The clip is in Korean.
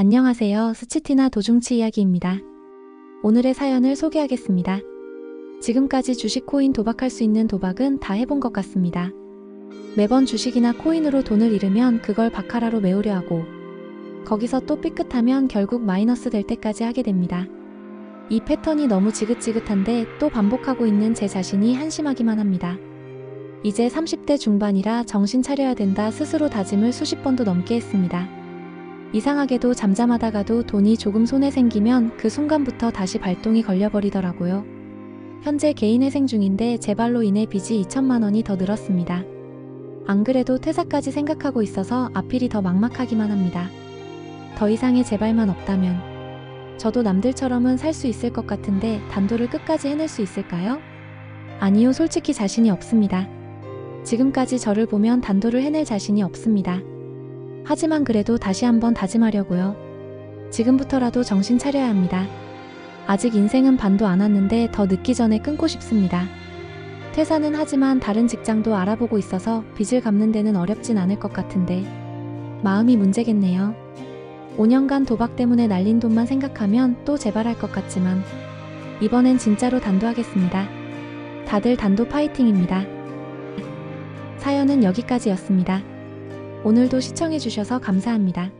안녕하세요. 스치티나 도중치 이야기입니다. 오늘의 사연을 소개하겠습니다. 지금까지 주식 코인 도박할 수 있는 도박은 다 해본 것 같습니다. 매번 주식이나 코인으로 돈을 잃으면 그걸 바카라로 메우려 하고 거기서 또 삐끗하면 결국 마이너스 될 때까지 하게 됩니다. 이 패턴이 너무 지긋지긋한데 또 반복하고 있는 제 자신이 한심하기만 합니다. 이제 30대 중반이라 정신 차려야 된다 스스로 다짐을 수십 번도 넘게 했습니다. 이상하게도 잠잠하다가도 돈이 조금 손에 생기면 그 순간부터 다시 발동이 걸려버리더라고요. 현재 개인회생 중인데 제 발로 인해 빚이 2천만 원이 더 늘었습니다. 안 그래도 퇴사까지 생각하고 있어서 앞일이 더 막막하기만 합니다. 더 이상의 제발만 없다면 저도 남들처럼은 살 수 있을 것 같은데 단도를 끝까지 해낼 수 있을까요? 아니요, 솔직히 자신이 없습니다. 지금까지 저를 보면 단도를 해낼 자신이 없습니다. 하지만 그래도 다시 한번 다짐하려고요. 지금부터라도 정신 차려야 합니다. 아직 인생은 반도 안 왔는데 더 늦기 전에 끊고 싶습니다. 퇴사는 하지만 다른 직장도 알아보고 있어서 빚을 갚는 데는 어렵진 않을 것 같은데 마음이 문제겠네요. 5년간 도박 때문에 날린 돈만 생각하면 또 재발할 것 같지만 이번엔 진짜로 단도하겠습니다. 다들 단도 파이팅입니다. 사연은 여기까지였습니다. 오늘도 시청해주셔서 감사합니다.